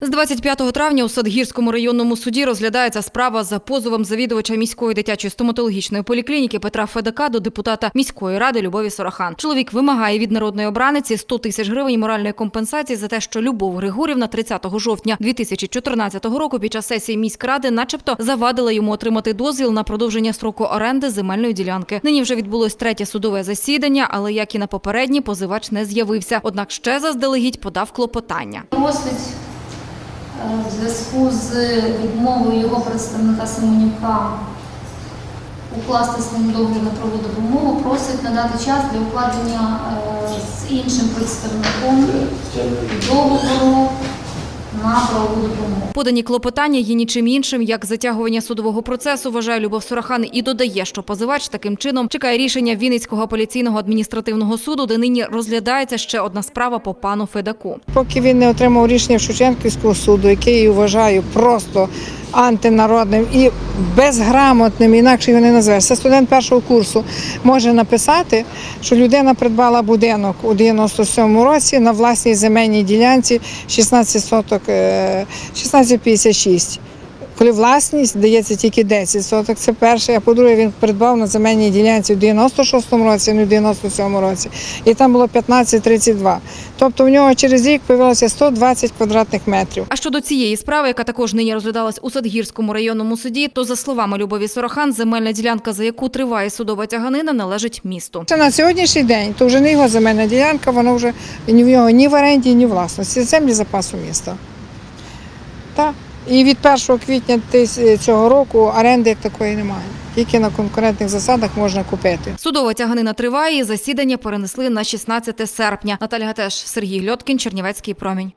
З 25 травня у Садгірському районному суді розглядається справа за позовом завідувача міської дитячої стоматологічної поліклініки Петра Федака до депутата міської ради Любові Сорахан. Чоловік вимагає від народної обраниці 100 тисяч гривень моральної компенсації за те, що Любов Григорівна 30 жовтня 2014 року під час сесії міськради, начебто, завадила йому отримати дозвіл на продовження строку оренди земельної ділянки. Нині вже відбулось третє судове засідання, але як і на попередні, позивач не з'явився. Однак ще заздалегідь подав клопотання. Е, в зв'язку з відмовою його представника Семенюка укласти з договір на правову допомогу, просить надати час для укладення е, з іншим представником договору на правову допомогу. Подані клопотання є нічим іншим, як затягування судового процесу, вважає Любов Сурахан і додає, що позивач таким чином чекає рішення Вінницького апеляційного адміністративного суду, де нині розглядається ще одна справа по пану Федаку. Поки він не отримав рішення Шевченківського суду, який я вважаю просто антинародним і безграмотним, інакше його не назвеш. Це студент першого курсу може написати, що людина придбала будинок у 97 році на власній земельній ділянці 16 соток, е, 1656. Коли власність дається тільки 10 соток, це перше. А по-друге, він придбав на земельній ділянці в 96-му році, а не в 97-му році. І там було 15-32. Тобто в нього через рік появилося 120 квадратних метрів. А щодо цієї справи, яка також нині розглядалась у Садгірському районному суді, то за словами Любові Сорохан, земельна ділянка, за яку триває судова тяганина, належить місту. Це на сьогоднішній день то вже не його земельна ділянка, вона вже ні в нього ні в оренді, ні в власності. Це землі запасу міста. Так. І від 1 квітня тис- цього року оренди як такої немає. Тільки на конкурентних засадах можна купити. Судова тяганина триває. Засідання перенесли на 16 серпня. Наталя Гатеш, Сергій Льоткін, Чернівецький промінь.